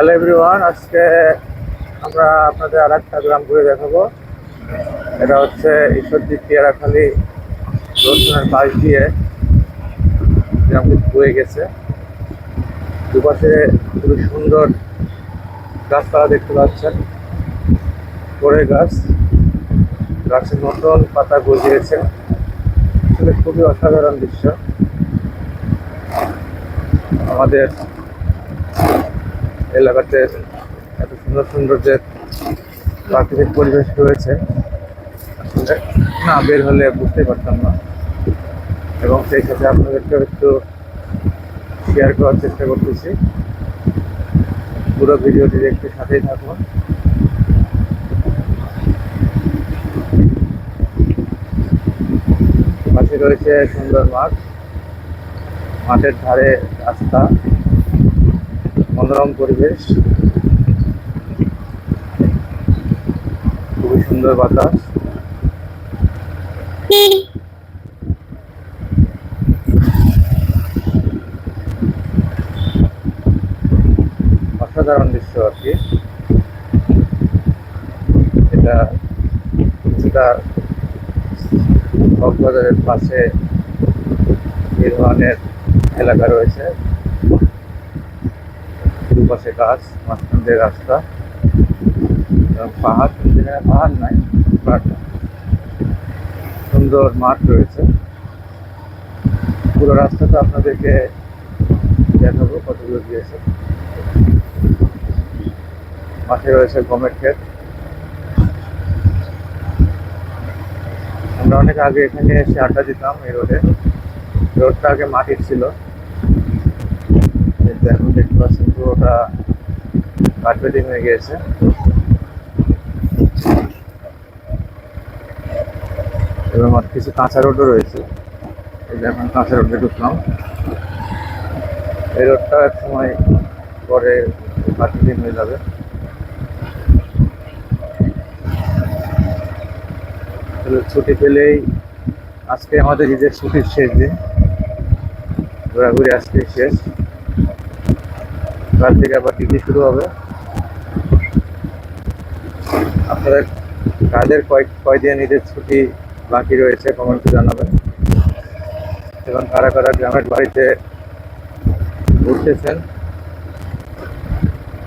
Hello everyone আজকে আমরা আপনাদের আর একটা গ্রাম ঘুরে দেখাবো। এটা হচ্ছে ঈশ্বরদী পিয়ারাখালী রসুনের পাশ দিয়ে গ্রামটি বয়ে গেছে। দুপাশে খুবই সুন্দর গাছপালা দেখতে পাচ্ছেন পরে গাছ। গাছের নতুন পাতা গজিয়েছে। আসলে খুবই অসাধারণ দৃশ্য। আমাদের এলাকাতে এত সুন্দর সুন্দর যে প্রাকৃতিক পরিবেশ রয়েছে, আসলে না বের হলে বুঝতে পারতাম না। এবং সেই সাথে আপনাদেরকেও একটু শেয়ার করার চেষ্টা করতেছি। পুরো ভিডিওটি দেখতে সাথেই থাকুন। পাশে রয়েছে সুন্দর মাঠ। মাঠের ধারে রাস্তা। মনোরম পরিবেশ। খুবই সুন্দর বাতাস। অসাধারণ দৃশ্য আর কি এটা কিছুটা কক্সবাজারের পাশে এই ধরনের এলাকা রয়েছে। দুপাশে গাছ, মাঝখান দিয়ে রাস্তা। পাহাড় এখানে পাহাড় নাই সুন্দর মাঠ রয়েছে। পুরো রাস্তাটা আপনাদেরকে দেখাবো কতগুলো দিয়েছে। মাঠে রয়েছে গমের ক্ষেত। আমরা অনেক আগে এখানে এসে আড্ডা দিতাম এই রোডে। রোডটা আগে মাটির ছিল। কিন্তু এখন দেখতে পাচ্ছেন পুরোটা কার্পেটিং হয়ে গিয়েছে এবং আমার কিছু কাঁচা রোডও রয়েছে। এই এখন কাঁচা রোডে ঢুকলাম। এই রোডটা এক সময় পরে কার্পেটিং হয়ে যাবে। ছুটি পেলেই আজকে আমাদের ঈদের ছুটির শেষ দিন। ঘোরাঘুরি আজকে শেষ। কাল থেকে আবার ডিউটি শুরু হবে। আপনাদের কাদের কয় কয়দিন ঈদের ছুটি বাকি রয়েছে কমেন্টে জানাবেন। এবং কারা কারা গ্রামের বাড়িতে ঘুরতেছেন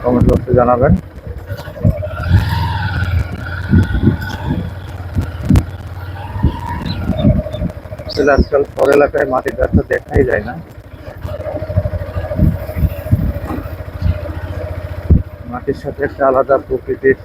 কমেন্ট বক্সে জানাবেন। আসলে আজকাল শহর এলাকায় মাটির রাস্তা দেখাই যায় না। মাটির সাথে একটা আলাদা প্রকৃতির